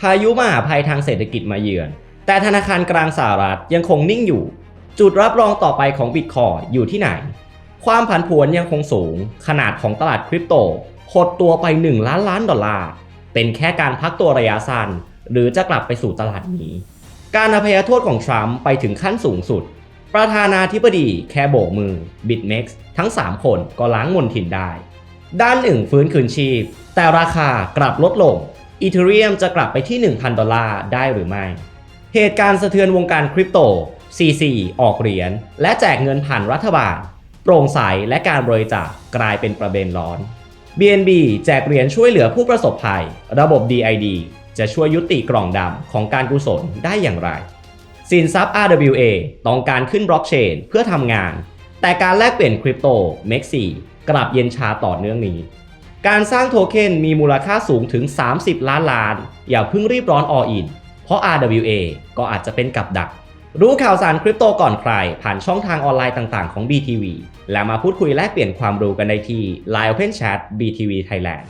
พายุมหาภัยทางเศรษฐกิจมาเยือน แต่ธนาคารกลางสหรัฐยังคงนิ่งอยู่ จุดรับรองต่อไปของบิตคอยอยู่ที่ไหน ความผันผวนยังคงสูง ขนาดของตลาดคริปโตหดตัวไป 1 ล้านล้านดอลลาร์ เป็นแค่การพักตัวระยะสั้น หรือจะกลับไปสู่ตลาดนี้ การอภัยโทษของทรัมป์ไปถึงขั้นสูงสุด ประธานาธิบดีแค่โบกมือ BitMEX ทั้ง 3 คนก็ล้างมนทินได้ ด้านหนึ่งฟื้นคืนชีพ แต่ราคากลับลดลง อีเทเรียมจะกลับไปที่ 1,000 ดอลลาร์ได้หรือไม่ เหตุการณ์สะเทือนวงการคริปโต CC ออกเหรียญและแจกเงินผ่านรัฐบาล โปร่งใสและการบริจาคกลายเป็นประเด็นร้อน BNB แจกเหรียญช่วยเหลือผู้ประสบภัย ระบบ DID จะช่วยยุติกล่องดำของการกุศลได้อย่างไร สินทรัพย์ RWA ต้องการขึ้นบล็อกเชนเพื่อทำงาน แต่การแลกเปลี่ยนคริปโต MEXC กลับเย็นชาต่อเนื่องนี้ การสร้างโทเค็นมีมูลค่าสูงถึง 30 ล้านล้าน อย่าเพิ่งรีบร้อนออิน เพราะ RWA ก็อาจจะเป็นกับดัก รู้ข่าวสารคริปโตก่อนใคร ผ่านช่องทางออนไลน์ต่างๆของ BTV และมาพูดคุยแลกเปลี่ยนความรู้กันได้ที่ Line Open Chat BTV Thailand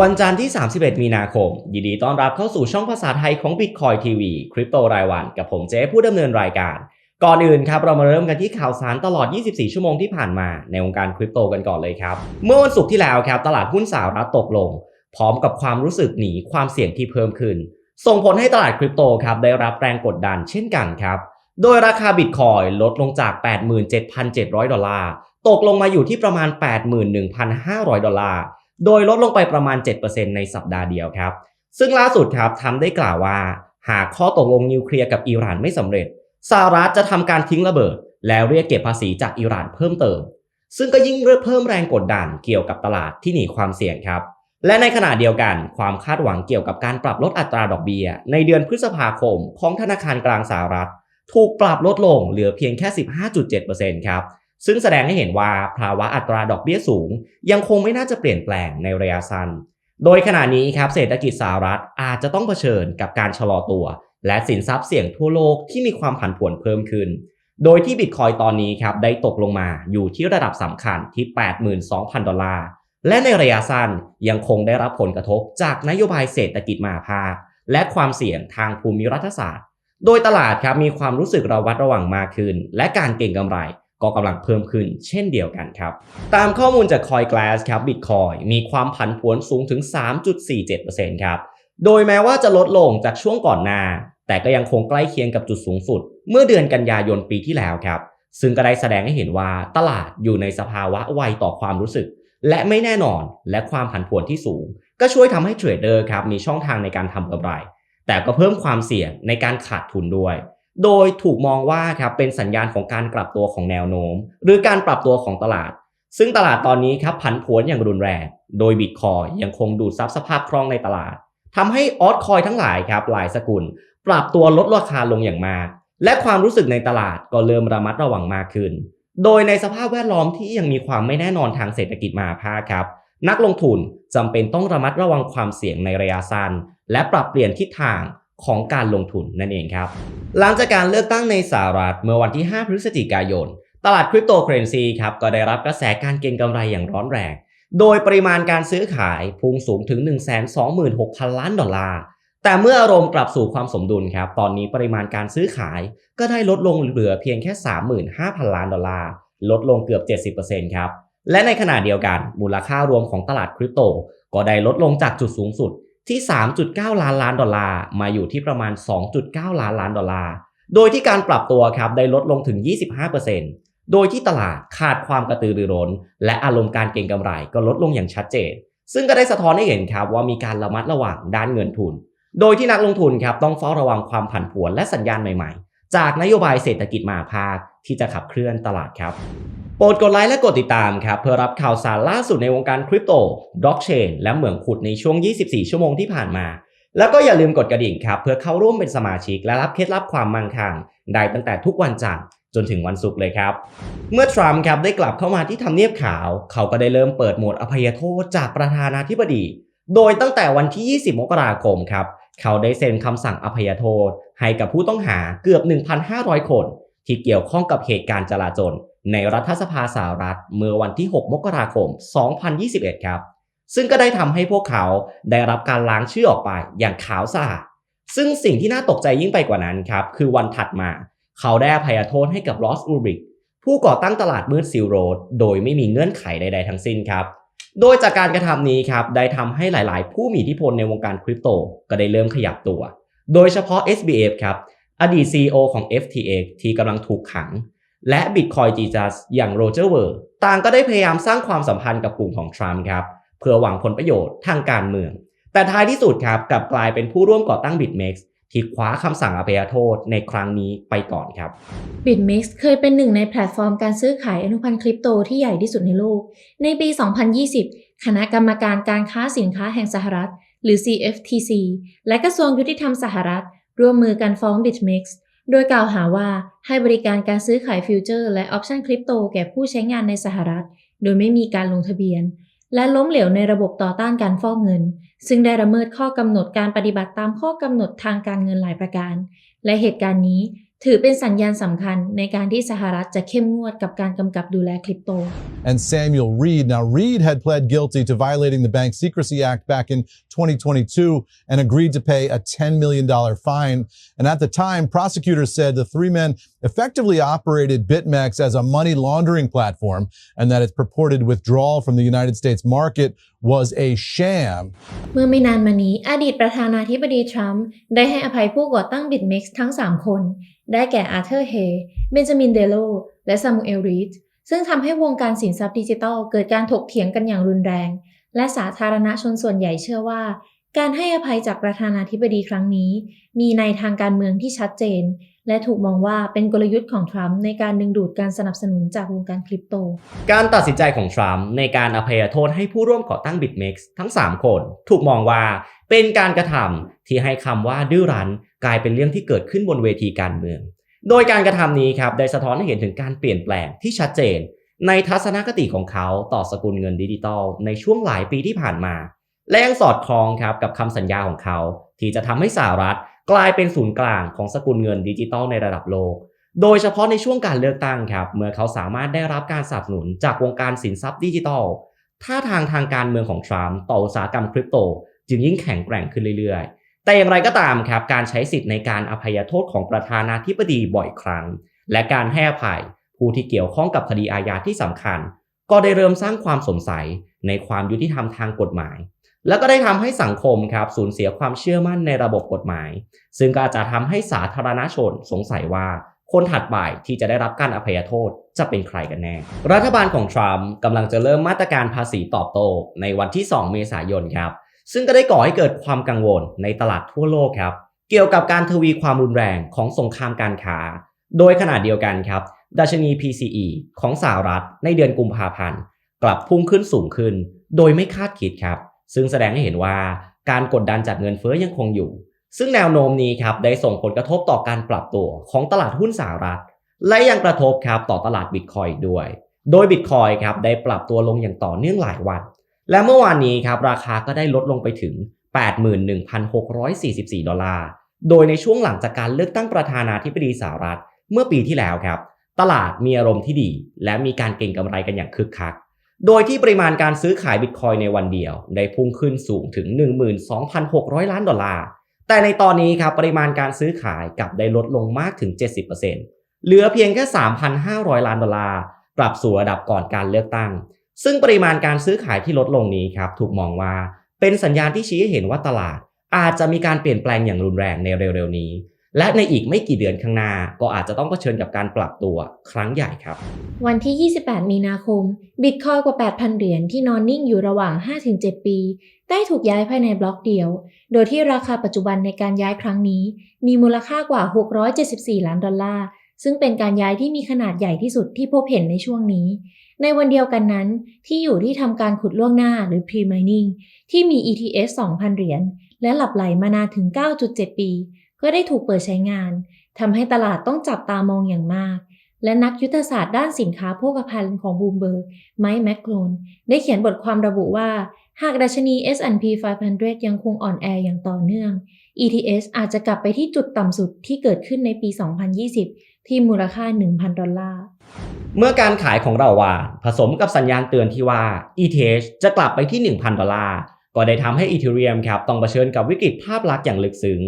วันจันทร์ที่ 31 มีนาคม ยินดีต้อนรับเข้าสู่ช่องภาษาไทยของ Bitcoin TV คริปโตรายวัน กับผมเจ๊ผู้ดำเนินรายการ ก่อนอื่นครับเรามาเริ่มกันที่ข่าวสารตลอด 24 ชั่วโมงที่ผ่านมาในวงการคริปโตกันก่อนเลยครับ เมื่อวันศุกร์ที่แล้วครับตลาดหุ้นสหรัฐตกลง พร้อมกับความรู้สึกหนีความเสี่ยงที่เพิ่มขึ้น ส่งผลให้ตลาดคริปโตครับได้รับแรงกดดันเช่นกันครับ โดยราคาบิตคอยลดลงจาก 87,700 ดอลลาร์ตกลงมาอยู่ที่ประมาณ 81,500 ดอลลาร์โดยลดลงไปประมาณ 7%ในสัปดาห์เดียวครับ ซึ่งล่าสุดครับทำได้กล่าวว่า หากข้อตกลงนิวเคลียร์กับอิหร่านไม่สำเร็จ สหรัฐจะทำการทิ้งระเบิด แล้วเรียกเก็บภาษีจากอิหร่านเพิ่มเติม ซึ่งก็ยิ่งเพิ่มแรงกดดันเกี่ยวกับตลาดที่หนีความเสี่ยงครับ และในขณะเดียวกันความคาดหวังเกี่ยวกับการปรับลดอัตราดอกเบี้ย ในเดือนพฤษภาคมของธนาคารกลางสหรัฐ ถูกปรับลดลงเหลือเพียงแค่ 15.7%ครับซึ่งแสดงให้เห็นว่าภาวะอัตราดอกเบี้ยสูง ยังคงไม่น่าจะเปลี่ยนแปลงในระยะสั้น โดยขณะนี้ครับเศรษฐกิจสหรัฐอาจจะต้องเผชิญกับการชะลอตัว และสินทรัพย์เสี่ยงทั่วโลกที่มีความผันผวนเพิ่มขึ้น โดยที่บิตคอยตอนนี้ครับได้ตกลงมาอยู่ที่ระดับสำคัญที่ 82,000 ดอลลาร์ และในระยะสั้นยังคงได้รับผลกระทบจากนโยบายเศรษฐกิจมหาภาค และความเสี่ยงทางภูมิรัฐศาสตร์ โดยตลาดครับมีความรู้สึกระวัดระวังมากขึ้น และการเก็งกำไรก็กำลังเพิ่มขึ้นเช่นเดียวกันครับ ตามข้อมูลจาก CoinGlass ครับ Bitcoin มีความผันผวนสูงถึง 3.47%ครับ โดยแม้ว่าจะลดลงจากช่วงก่อนหน้า แต่ก็ยังคงใกล้เคียงกับจุดสูงสุด เมื่อเดือนกันยายนปีที่แล้วครับ ซึ่งก็ได้แสดงให้เห็นว่าตลาดอยู่ในสภาวะไวต่อความรู้สึก และไม่แน่นอนและความผันผวนที่สูง ก็ช่วยทำให้เทรดเดอร์ครับมีช่องทางในการทำกำไร แต่ก็เพิ่มความเสี่ยงในการขาดทุนด้วย โดยถูกมองว่าครับเป็นสัญญาณของการกลับตัวของแนวโน้ม หรือการปรับตัวของตลาด ซึ่งตลาดตอนนี้ครับผันผวนอย่างรุนแรง โดยบิตคอยยังคงดูดซับสภาพคล่องในตลาดทำให้ออสคอยทั้งหลายครับหลายสกุล ปรับตัวลดราคาลงอย่างมาก และความรู้สึกในตลาดก็เริ่มระมัดระวังมากขึ้น โดยในสภาพแวดล้อมที่ยังมีความไม่แน่นอนทางเศรษฐกิจมหาภาคครับ นักลงทุนจำเป็นต้องระมัดระวังความเสี่ยงในระยะสั้น และปรับเปลี่ยนทิศทางของการลงทุนนั่นเองครับ หลังจากการเลือกตั้งในสหรัฐเมื่อวันที่ 5 พฤศจิกายน ตลาดคริปโตเคอเรนซีครับก็ได้รับกระแสการเก็งกำไรอย่างร้อนแรง โดยปริมาณการซื้อขายพุ่งสูงถึง 126,000 ล้านดอลลาร์ แต่เมื่ออารมณ์กลับสู่ความสมดุลครับ ตอนนี้ปริมาณการซื้อขายก็ได้ลดลงเหลือเพียงแค่ 35,000 ล้านดอลลาร์ ลดลงเกือบ 70%ครับ และในขณะเดียวกันมูลค่ารวมของตลาดคริปโต ก็ได้ลดลงจากจุดสูงสุดที่ 3.9 ล้านล้านดอลลาร์ มาอยู่ที่ประมาณ 2.9 ล้านล้านดอลลาร์ โดยที่การปรับตัวครับได้ลดลงถึง 25%โดยที่ตลาดขาดความกระตือรือร้น และอารมณ์การเก็งกำไรก็ลดลงอย่างชัดเจน ซึ่งก็ได้สะท้อนให้เห็นครับว่ามีการระมัดระวังด้านเงินทุน โดยที่นักลงทุนครับต้องเฝ้าระวังความผันผวนและสัญญาณใหม่ๆ จากนโยบายเศรษฐกิจมหาภาคที่จะขับเคลื่อนตลาดครับ โปรดกดไลค์และกดติดตามครับเพื่อรับข่าวสารล่าสุดในวงการคริปโตบล็อกเชนและเหมืองขุดในช่วง 24 ชั่วโมงที่ผ่านมา แล้วก็อย่าลืมกดกระดิ่งครับเพื่อเข้าร่วมเป็นสมาชิกและรับเคล็ดลับความมั่งคั่งได้ตั้งแต่ทุกวันจันทร์จนถึงวันศุกร์เลยครับ เมื่อทรัมป์ครับได้กลับเข้ามาที่ทำเนียบขาว เขาก็ได้เริ่มเปิดโหมดอภัยโทษจากประธานาธิบดี โดยตั้งแต่วันที่ 20 มกราคมครับ เขาได้เซ็นคำสั่งอภัยโทษ ให้กับผู้ต้องหาเกือบ 1,500 คน ที่เกี่ยวข้องกับเหตุการณ์จลาจลในรัฐสภาสหรัฐเมื่อวันที่ 6 มกราคม 2021 ครับ ซึ่งก็ได้ทำให้พวกเขาได้รับการล้างชื่อออกไปอย่างขาวสะอาดซึ่งสิ่งที่น่าตกใจยิ่งไปกว่านั้นครับคือวันถัดมา เขาได้อภัยโทษให้กับลอสอูริกผู้ก่อตั้งตลาดมืดซิลโรดโดยไม่มีเงื่อนไขใด ๆ ทั้งสิ้นครับ โดยจากการกระทำนี้ครับได้ทำให้หลาย ๆ ผู้มีอิทธิพลในวงการคริปโตก็ได้เริ่มขยับตัว โดยเฉพาะ SBF ครับอดีต CEO ของ FTX ที่กำลังถูกขัง และ Bitcoin g จัสอย่างโรเจอร์เวอร์ต่างก็ได้พยายามสร้างความสัมพันธ์กับกลุ่มของทรัมป์ครับเพื่อหวังผลประโยชน์ทางการเมือง แต่ท้ายที่สุดครับกลับกลายเป็นผู้ร่วมก่อตั้ง BitMEX ที่คว้าคำสั่งอภัยโทษในครั้งนี้ไปก่อนครับ BitMEX เคยเป็นหนึ่งในแพลตฟอร์มการซื้อขายอนุพันธ์คริปโตที่ใหญ่ที่สุดในโลก ในปี 2020 คณะกรรมการการค้าสินค้าแห่งสหรัฐ หรือ CFTC และกระทรวงยุติธรรมสหรัฐ ร่วมมือกันฟ้อง BitMEX โดยกล่าวหาว่าให้บริการการซื้อขายฟิวเจอร์และออปชันคริปโตแก่ผู้ใช้งานในสหรัฐ โดยไม่มีการลงทะเบียน และล้มเหลวในระบบต่อต้านการฟอกเงิน ซึ่งได้ละเมิดข้อกำหนดการปฏิบัติตามข้อกำหนดทางการเงินหลายประการ และเหตุการณ์นี้ ถือเป็นสัญญาณสำคัญในการที่สหรัฐจะเข้มงวดกับการกำกับดูแลคริปโต and Samuel Reed. Now, Reed had pled guilty to violating the Bank Secrecy Act back in 2022 and agreed to pay a $10 million fine. And at the time, prosecutors said the three men effectively operated BitMEX as a money laundering platform and that its purported withdrawal from the United States market was a sham. เมื่อไม่นานมานี้อดีตประธานาธิบดีทรัมป์ได้ให้อภัยผู้ก่อตั้ง BitMEX ทั้ง 3 คน ได้แก่อาร์เธอร์เฮเบนจามินเดโลและซามูเอลรีดซึ่งทำให้วงการสินทรัพย์ดิจิทัลเกิดการถกเถียงกันอย่างรุนแรง และสาธารณชนส่วนใหญ่เชื่อว่า การให้อภัยจากประธานาธิบดีครั้งนี้ มีในทางการเมืองที่ชัดเจน และถูกมองว่าเป็นกลยุทธ์ของทรัมป์ในการดึงดูดการสนับสนุนจากวงการคริปโต การตัดสินใจของทรัมป์ในการอภัยโทษให้ผู้ร่วมก่อตั้ง BitMEX ทั้ง 3 คน ถูกมองว่าเป็นการกระทำที่ให้คำว่าดื้อรั้นกลายเป็นเรื่องที่เกิดขึ้นบนเวทีการเมือง โดยการกระทำนี้ครับได้สะท้อนให้เห็นถึงการเปลี่ยนแปลงที่ชัดเจน ในทัศนคติของเขาต่อสกุลเงินดิจิตอลในช่วงหลายปีที่ผ่านมา และยังสอดคล้องครับกับคำสัญญาของเขา ที่จะทำให้สหรัฐกลายเป็นศูนย์กลางของสกุลเงินดิจิตอลในระดับโลก โดยเฉพาะในช่วงการเลือกตั้งครับ เมื่อเขาสามารถได้รับการสนับสนุนจากวงการสินทรัพย์ดิจิทัลท่าทางทางการเมืองของทรัมป์ต่ออุตสาหกรรมคริปโต จึงยิ่งแข็งแกร่งขึ้นเรื่อยๆ แต่อย่างไรก็ตามครับการใช้สิทธิ์ในการอภัยโทษของประธานาธิบดีบ่อยครั้ง และการให้อภัยผู้ที่เกี่ยวข้องกับคดีอาญาที่สำคัญ ก็ได้เริ่มสร้างความสงสัยในความยุติธรรมทางกฎหมาย แล้วก็ได้ทำให้สังคมครับสูญเสียความเชื่อมั่นในระบบกฎหมาย ซึ่งก็อาจจะทำให้สาธารณชนสงสัยว่าคนถัดไปที่จะได้รับการอภัยโทษจะเป็นใครกันแน่ รัฐบาลของทรัมป์กำลังจะเริ่มมาตรการภาษีตอบโต้ในวันที่ 2 เมษายนครับ ซึ่งก็ได้ก่อให้เกิดความกังวลในตลาดทั่วโลกครับ เกี่ยวกับการทวีความรุนแรงของสงครามการค้า โดยขนาดเดียวกันครับ ดัชนี PCE ของสหรัฐในเดือนกุมภาพันธ์ กลับพุ่งขึ้นสูงขึ้น โดยไม่คาดคิดครับ ซึ่งแสดงให้เห็นว่าการกดดันจากเงินเฟ้อยังคงอยู่ ซึ่งแนวโน้มนี้ครับได้ส่งผลกระทบต่อการปรับตัวของตลาดหุ้นสหรัฐ และยังกระทบครับต่อตลาดบิตคอยด้วย โดยบิตคอยครับได้ปรับตัวลงอย่างต่อเนื่องหลายวัน และเมื่อวานนี้ครับราคาก็ได้ลดลงไปถึง 81,644 ดอลลาร์ โดยในช่วงหลังจากการเลือกตั้งประธานาธิบดีสหรัฐ เมื่อปีที่แล้วครับ ตลาดมีอารมณ์ที่ดี และมีการเก็งกำไรกันอย่างคึกคัก โดยที่ปริมาณการซื้อขายบิตคอยในวันเดียว ได้พุ่งขึ้นสูงถึง 12,600 ล้านดอลลาร์ แต่ในตอนนี้ครับปริมาณการซื้อขายกลับได้ลดลงมากถึง 70%เหลือเพียงแค่ 3,500 ล้านดอลลาร์กลับสู่ระดับก่อนการเลือกตั้ง ซึ่งปริมาณการซื้อขายที่ลดลงนี้ครับถูกมองว่าเป็นสัญญาณที่ชี้ให้เห็นว่าตลาด อาจจะมีการเปลี่ยนแปลงอย่างรุนแรงในเร็วๆนี้ และในอีกไม่กี่เดือนข้างหน้าก็อาจจะต้องเผชิญกับการปรับตัวครั้งใหญ่ครับ วันที่ 28 มีนาคม บิตคอยกว่า 8,000 เหรียญที่นอนนิ่งอยู่ระหว่าง 5-7 ปี ได้ถูกย้ายภายในบล็อกเดียว โดยที่ราคาปัจจุบันในการย้ายครั้งนี้ มีมูลค่ากว่า 674 ล้านดอลลาร์ ซึ่งเป็นการย้ายที่มีขนาดใหญ่ที่สุดที่พบเห็นในช่วงนี้ ในวันเดียวกันนั้น ที่อยู่ที่ทำการขุดล่วงหน้าหรือ pre-mining ที่มี ETS 2,000 เหรียญและหลับไหลมานานถึง 9.7 ปี ก็ได้ถูกเปิดใช้งานทำให้ตลาดต้องจับตามองอย่างมาก และนักยุทธศาสตร์ด้านสินค้าโภคภัณฑ์ของบูมเบิร์กไมค์แมคโครนได้เขียนบทความระบุว่า หากดัชนี S&P 500 ยังคงอ่อนแออย่างต่อเนื่อง ETS อาจจะกลับไปที่จุดต่ำสุดที่เกิดขึ้นในปี 2020 ที่มูลค่า 1,000 ดอลลาร์ เมื่อการขายของเราวานผสมกับสัญญาณเตือนที่ว่า ETH จะกลับไปที่ 1,000 ดอลลาร์ ก็ได้ทำให้ Ethereum ครับต้องเผชิญกับวิกฤตภาพลักษณ์อย่างลึกซึ้ง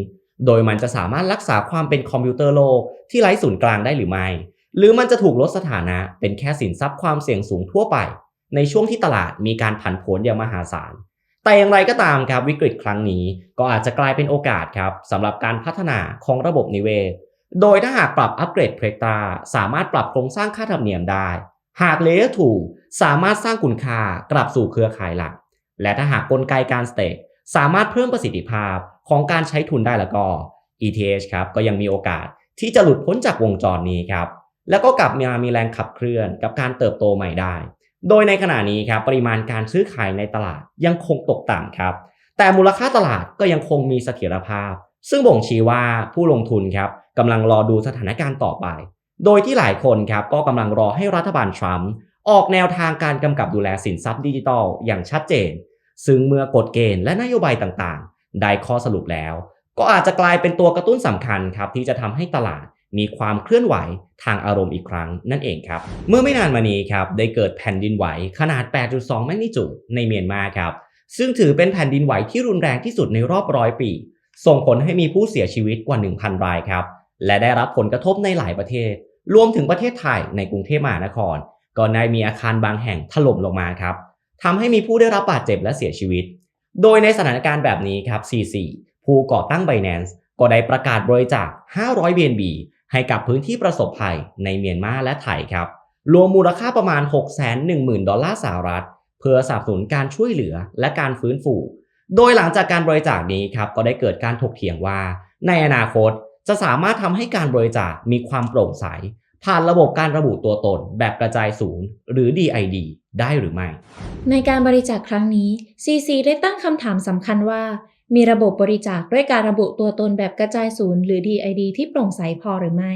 โดยมันจะสามารถรักษาความเป็นคอมพิวเตอร์โลกที่ไร้ศูนย์กลางได้หรือไม่ หรือมันจะถูกลดสถานะเป็นแค่สินทรัพย์ความเสี่ยงสูงทั่วไป ในช่วงที่ตลาดมีการผันผวนอย่างมหาศาล แต่อย่างไรก็ตามครับวิกฤตครั้งนี้ก็อาจจะกลายเป็นโอกาสครับสำหรับการพัฒนาของระบบนิเวศ โดยถ้าหากปรับอัปเกรดเพลกตาสามารถปรับโครงสร้างค่าธรรมเนียมได้ หาก Layer 2สามารถสร้างคุณค่ากลับสู่เครือข่ายหลัก และถ้าหากกลไกการสเต็ก สามารถเพิ่มประสิทธิภาพของการใช้ทุนได้แล้วก็ ETH ครับก็ยังมีโอกาสที่จะหลุดพ้นจากวงจรนี้ครับแล้วก็กลับมามีแรงขับเคลื่อนกับการเติบโตใหม่ได้ โดยในขณะนี้ครับปริมาณการซื้อขายในตลาดยังคงตกต่ำครับ แต่มูลค่าตลาดก็ยังคงมีเสถียรภาพ ซึ่งบ่งชี้ว่าผู้ลงทุนครับกำลังรอดูสถานการณ์ต่อไป โดยที่หลายคนครับก็กำลังรอให้รัฐบาลทรัมป์ออกแนวทางการกำกับดูแลสินทรัพย์ดิจิทัลอย่างชัดเจน ซึ่งเมื่อกฎเกณฑ์และนโยบายต่างๆ ได้ข้อสรุปแล้ว ก็อาจจะกลายเป็นตัวกระตุ้นสำคัญครับที่จะทำให้ตลาดมีความเคลื่อนไหวทางอารมณ์อีกครั้งนั่นเองครับ เมื่อไม่นานมานี้ครับได้เกิดแผ่นดินไหวขนาด 8.2 แมกนิจูดในเมียนมาครับ ซึ่งถือเป็นแผ่นดินไหวที่รุนแรงที่สุดในรอบร้อยปี ส่งผลให้มีผู้เสียชีวิตกว่า 1,000 รายครับ และได้รับผลกระทบในหลายประเทศ รวมถึงประเทศไทยในกรุงเทพมหานคร ก็ได้มีอาคารบางแห่งถล่มลงมาครับ ทำให้มีผู้ได้รับบาดเจ็บและเสียชีวิต โดยในสถานการณ์แบบนี้ครับ CC ผู้ก่อตั้ง Binance ก็ได้ประกาศบริจาค 500 BNB ให้กับพื้นที่ประสบภัยในเมียนมาและไทยครับ รวมมูลค่าประมาณ 610,000 ดอลลาร์สหรัฐ เพื่อสนับสนุนการช่วยเหลือและการฟื้นฟู โดยหลังจากการบริจาคนี้ครับก็ได้เกิดการถกเถียงว่า ในอนาคตจะสามารถทำให้การบริจาคมีความโปร่งใส ผ่านระบบการระบุตัวตน แบบกระจายศูนย์หรือ DID ได้หรือไม่ ในการบริจาคครั้งนี้ CC ได้ตั้งคำถามสำคัญว่า มีระบบบริจาคด้วยการระบุตัวตนแบบกระจายศูนย์หรือ DID ที่โปร่งใสพอหรือไม่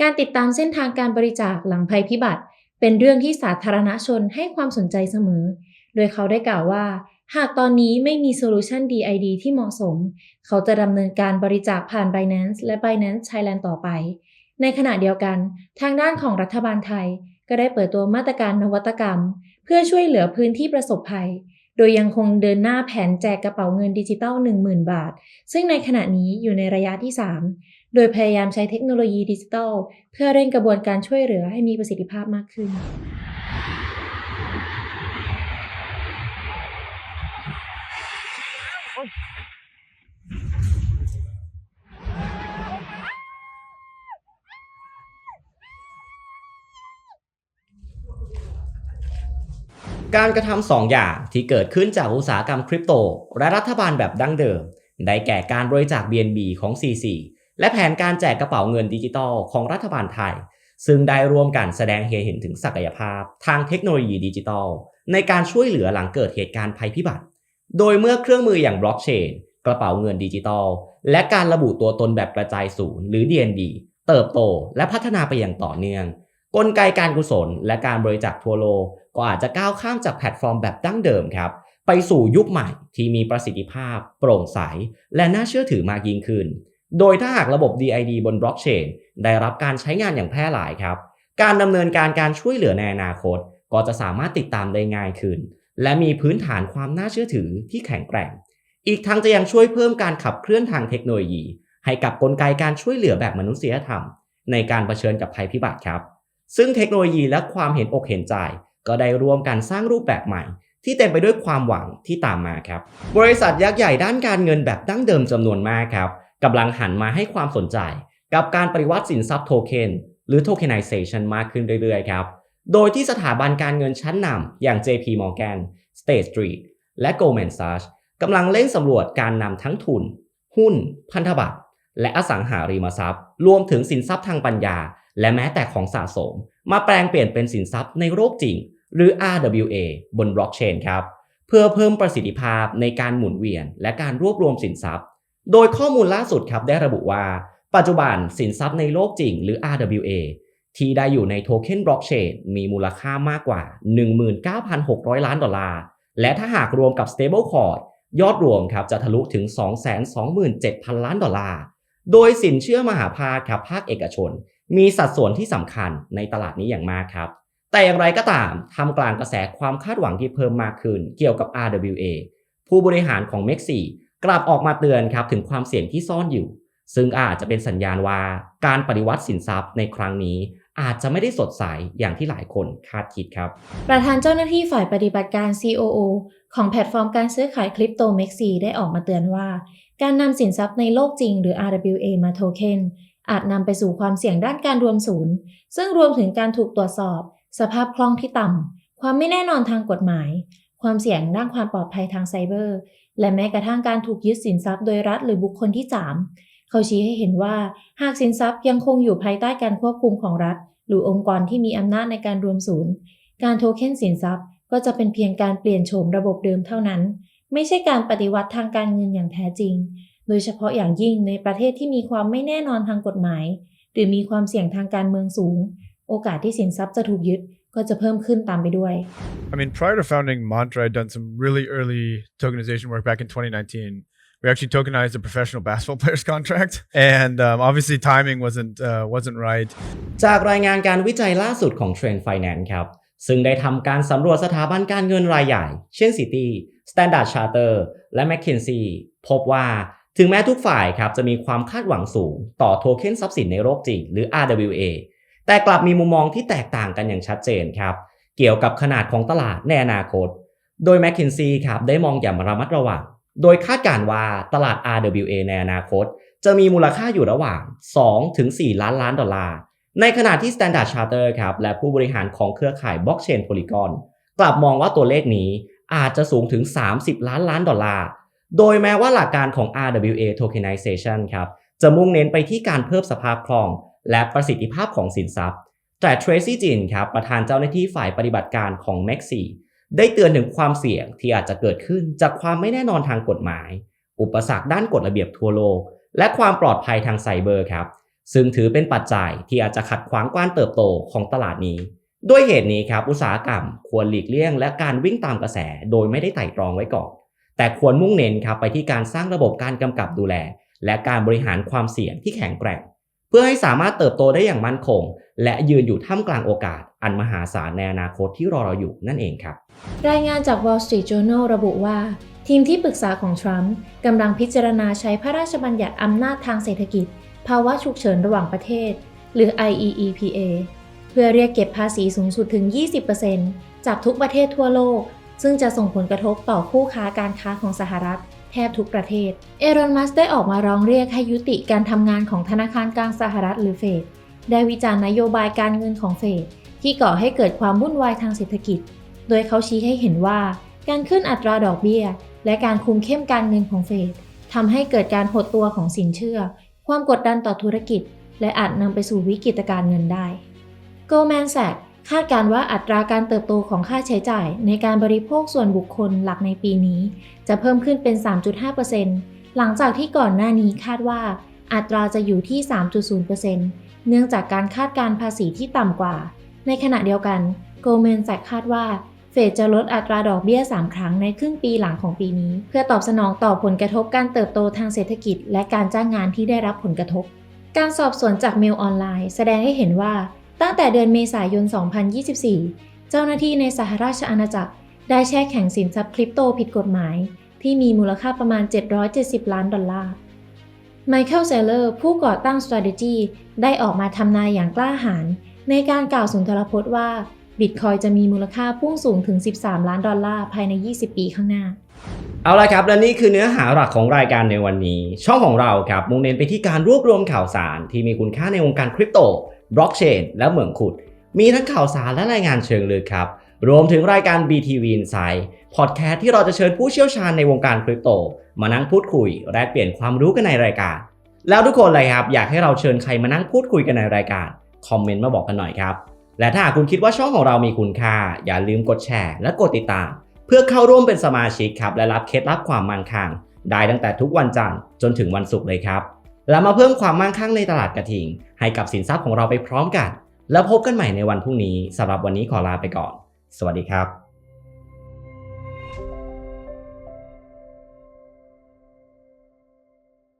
การติดตามเส้นทางการบริจาคหลังภัยพิบัติ เป็นเรื่องที่สาธารณชนให้ความสนใจเสมอ โดยเขาได้กล่าวว่า หากตอนนี้ไม่มีโซลูชัน DID ที่เหมาะสม เขาจะดำเนินการบริจาคผ่าน Binance และ Binance Thailand ต่อไป ในขณะเดียวกัน ทางด้านของรัฐบาลไทย ก็ได้เปิดตัวมาตรการนวัตกรรม เพื่อช่วยเหลือพื้นที่ประสบภัย โดยยังคงเดินหน้าแผนแจกกระเป๋าเงินดิจิตอล10,000 บาท ซึ่งในขณะนี้อยู่ในระยะที่ 3 โดยพยายามใช้เทคโนโลยีดิจิตอลเพื่อเร่งกระบวนการช่วยเหลือให้มีประสิทธิภาพมากขึ้น การกระทำสองอย่างที่เกิดขึ้นจากอุตสาหกรรมคริปโต และรัฐบาลแบบดั้งเดิม ได้แก่การบริจาค BNB ของ CC และแผนการแจกกระเป๋าเงินดิจิทัลของรัฐบาลไทย ซึ่งได้ร่วมกันแสดงให้เห็นถึงศักยภาพ ทางเทคโนโลยีดิจิทัลในการช่วยเหลือหลังเกิดเหตุการณ์ภัยพิบัติ โดยเมื่อเครื่องมืออย่างบล็อกเชนกระเป๋าเงินดิจิทัลและการระบุตัวตนแบบกระจายศูนย์หรือ DND เติบโตและพัฒนาไปอย่างต่อเนื่อง กลไกการกุศลและการบริจาคทั่วโลก ก็อาจจะก้าวข้ามจากแพลตฟอร์มแบบดั้งเดิมครับ ไปสู่ยุคใหม่ที่มีประสิทธิภาพ โปร่งใส และน่าเชื่อถือมากยิ่งขึ้น โดยถ้าหากระบบ DID บนบล็อกเชนได้รับการใช้งานอย่างแพร่หลายครับ การดำเนินการการช่วยเหลือในอนาคต ก็จะสามารถติดตามได้ง่ายขึ้น และมีพื้นฐานความน่าเชื่อถือที่แข็งแกร่ง อีกทั้งจะยังช่วยเพิ่มการขับเคลื่อนทางเทคโนโลยี ให้กับกลไกการช่วยเหลือแบบมนุษยธรรม ในการรเผชิญกับภัยพิบัติครับ ซึ่งเทคโนโลยีและความเห็นอกเห็นใจ ก็ได้ร่วมกันสร้างรูปแบบใหม่ ที่เต็มไปด้วยความหวังที่ตามมาครับ บริษัทยักษ์ใหญ่ด้านการเงินแบบดั้งเดิมจำนวนมากครับกำลังหันมาให้ความสนใจ กับการปฏิวัติสินทรัพย์โทเค็นหรือ tokenization มากขึ้นเรื่อยๆ ครับ โดยที่สถาบันการเงินชั้นนำอย่าง JP Morgan, State Street และ Goldman Sachs กำลังเร่งสำรวจการนำทั้งทุน หุ้น พันธบัตร และอสังหาริมทรัพย์ รวมถึงสินทรัพย์ทางปัญญา และแม้แต่ของสะสม มาแปลงเปลี่ยนเป็นสินทรัพย์ในโลกจริง หรือ RWA บนบล็อกเชนครับเพื่อเพิ่มประสิทธิภาพในการหมุนเวียน และการรวบรวมสินทรัพย์ โดยข้อมูลล่าสุดครับได้ระบุว่า ปัจจุบันสินทรัพย์ในโลกจริงหรือ RWA ที่ได้อยู่ในโทเค็นบล็อกเชนมีมูลค่ามากกว่า 19,600 ล้านดอลลาร์ และถ้าหากรวมกับ stablecoin ยอดรวมครับจะทะลุถึง 227,000 ล้านดอลลาร์ โดยสินเชื่อมหาภาคครับภาคเอกชน มีสัดส่วนที่สำคัญในตลาดนี้อย่างมากครับ แต่อย่างไรก็ตามทำกลางกระแสความคาดหวังที่เพิ่มมากขึ้นเกี่ยวกับ RWA ผู้บริหารของเม็กซี่กลับออกมาเตือนครับถึงความเสี่ยงที่ซ่อนอยู่ ซึ่งอาจจะเป็นสัญญาณว่าการปฏิวัติสินทรัพย์ในครั้งนี้อาจจะไม่ได้สดใสอย่างที่หลายคนคาดคิดครับ ประธานเจ้าหน้าที่ฝ่ายปฏิบัติการ COO ของแพลตฟอร์มการซื้อขายคริปโต Maxi ได้ออกมาเตือนว่า การนำสินทรัพย์ในโลกจริงหรือ RWA มาโทเค็นอาจนำไปสู่ความเสี่ยงด้านการรวมศูนย์ ซึ่งรวมถึงการถูกตรวจสอบ สภาพคล่องที่ต่ำ ความไม่แน่นอนทางกฎหมาย ความเสี่ยงด้านความปลอดภัยทางไซเบอร์ และแม้กระทั่งการถูกยึดสินทรัพย์โดยรัฐหรือบุคคลที่ 3 เขาชี้ให้เห็นว่าหากสินทรัพย์ยังคงอยู่ภายใต้การควบคุมของรัฐ หรือองค์กรที่มีอำนาจในการรวมศูนย์ การโทเค็นสินทรัพย์ก็จะเป็นเพียงการเปลี่ยนโฉมระบบเดิมเท่านั้น ไม่ใช่การปฏิวัติทางการเงินอย่างแท้จริง โดยเฉพาะอย่างยิ่งในประเทศที่มีความไม่แน่นอนทางกฎหมาย หรือมีความเสี่ยงทางการเมืองสูง โอกาสที่สินทรัพย์จะถูกยึดก็จะเพิ่มขึ้นตามไปด้วย I mean, prior to founding Mantra, I'd done some really early tokenization work back in 2019. We actually tokenized a professional basketball player's contract, and um, obviously timing wasn't uh, wasn't right. จากรายงานการวิจัยล่าสุดของ Trend Finance ครับ ซึ่งได้ทำการสำรวจสถาบันการเงินรายใหญ่ เช่น Citi Standard Charter และ McKinsey พบว่าถึงแม้ทุกฝ่ายครับจะมีความคาดหวังสูงต่อโทเค็นทรัพย์สินในโลกจริงหรือ RWA แต่กลับมีมุมมองที่แตกต่างกันอย่างชัดเจนครับ เกี่ยวกับขนาดของตลาดในอนาคต โดย McKinsey ครับได้มองอย่างระมัดระวัง โดยคาดการว่าตลาด RWA ในอนาคต จะมีมูลค่าอยู่ระหว่าง2ถึง4ล้านล้านดอลลาร์ ในขณะที่ Standard Charter ครับและผู้บริหารของเครือข่าย Blockchain Polygon กลับมองว่าตัวเลขนี้อาจจะสูงถึง 30 ล้านล้านดอลลาร์ โดยแม้ว่าหลักการของ RWA tokenization ครับจะมุ่งเน้นไปที่การเพิ่มสภาพคล่อง และประสิทธิภาพของสินทรัพย์ แต่ Tracy Jin ครับประธานเจ้าหน้าที่ฝ่ายปฏิบัติการของ Maxi ได้เตือนถึงความเสี่ยงที่อาจจะเกิดขึ้นจากความไม่แน่นอนทางกฎหมาย อุปสรรคด้านกฎระเบียบทั่วโลก และความปลอดภัยทางไซเบอร์ครับซึ่งถือเป็นปัจจัยที่อาจจะขัดขวางการเติบโตของตลาดนี้ ด้วยเหตุนี้ครับอุตสาหกรรม ควรหลีกเลี่ยง และการวิ่งตามกระแสโดยไม่ได้ไต่ตรองไว้ก่อน แต่ควรมุ่งเน้นครับไปที่การสร้างระบบการกำกับดูแล และการบริหารความเสี่ยงที่แข็งแกร่ง พื่อให้สามารถเติบโตได้อย่างมั่นคง และยืนอยู่ท่ามกลางโอกาส อันมหาศาลในอนาคตที่รอเราอยู่นั่นเองครับ รายงานจาก Wall Street Journal ระบุว่า ทีมที่ปรึกษาของทรัมป์กำลังพิจารณาใช้พระราชบัญญัติอำนาจทางเศรษฐกิจ ภาวะฉุกเฉินระหว่างประเทศ หรือ IEEPA เพื่อเรียกเก็บภาษีสูงสุดถึง 20%จากทุกประเทศทั่วโลก ซึ่งจะส่งผลกระทบต่อคู่ค้าการค้าของสหรัฐ แทบทุกประเทศ เอรอนมัสได้ออกมาร้องเรียกให้ยุติการทำงานของธนาคารกลางสหรัฐหรือเฟด ได้วิจารณ์นโยบายการเงินของเฟดที่ก่อให้เกิดความวุ่นวายทางเศรษฐกิจ โดยเขาชี้ให้เห็นว่า การขึ้นอัตราดอกเบี้ย และการคุมเข้มการเงินของเฟดทำให้เกิดการหดตัวของสินเชื่อ ความกดดันต่อธุรกิจ และอาจนำไปสู่วิกฤตการเงินได้ Goldman Sachs คาดการว่าอัตราการเติบโตของค่าใช้จ่าย ในการบริโภคส่วนบุคคลหลักในปีนี้ จะเพิ่มขึ้นเป็น 3.5%หลังจากที่ก่อนหน้านี้คาดว่า อัตราจะอยู่ที่ 3.0%เนื่องจากการคาดการภาษีที่ต่ำกว่า ในขณะเดียวกัน Goldman Sachs คาดว่าเฟดจะลดอัตราดอกเบี้ย 3 ครั้งในครึ่งปีหลังของปีนี้ เพื่อตอบสนองต่อผลกระทบการเติบโตทางเศรษฐกิจ และการจ้างงานที่ได้รับผลกระทบ การสอบสวนจากเมลออนไลน์ แสดงให้เห็นว่า ตั้งแต่เดือนเมษายน 2024 เจ้าหน้าที่ในสหราชอาณาจักร ได้แช่แข็งสินทรัพย์คริปโตผิดกฎหมาย ที่มีมูลค่าประมาณ 770 ล้านดอลลาร์ ไมเคิลเซเลอร์ ผู้ก่อตั้ง Strategy ได้ออกมาทำนายอย่างกล้าหาญในการกล่าวสุนทรพจน์ว่าบิตคอยจะมีมูลค่าพุ่งสูงถึง 13 ล้านดอลลาร์ภายใน 20 ปีข้างหน้า เอาละครับ และนี่คือเนื้อหาหลักของรายการในวันนี้ ช่องของเราครับมุ่งเน้นไปที่การรวบรวมข่าวสารที่มีคุณค่าในวงการคริปโต บล็อกเชนและเหมืองขุด มีทั้งข่าวสารและรายงานเชิงลึกครับ รวมถึงรายการ BTV Insight พอดแคสต์ที่เราจะเชิญผู้เชี่ยวชาญในวงการคริปโต มานั่งพูดคุยและเปลี่ยนความรู้กันในรายการ แล้วทุกคนเลยครับอยากให้เราเชิญใครมานั่งพูดคุยกันในรายการคอมเมนต์มาบอกกันหน่อยครับ และถ้าหากคุณคิดว่าช่องของเรามีคุณค่า อย่าลืมกดแชร์และกดติดตาม เพื่อเข้าร่วมเป็นสมาชิกครับและรับเคล็ดลับความมั่งคั่งได้ตั้งแต่ทุกวันจันทร์จนถึงวันศุกร์เลยครับ แล้วมาเพิ่มความมั่งคั่งในตลาดกระทิง ให้กับสินทรัพย์ของเราไปพร้อมกัน แล้วพบกันใหม่ในวันพรุ่งนี้สำหรับวันนี้ขอลาไปก่อน สวัสดีครับ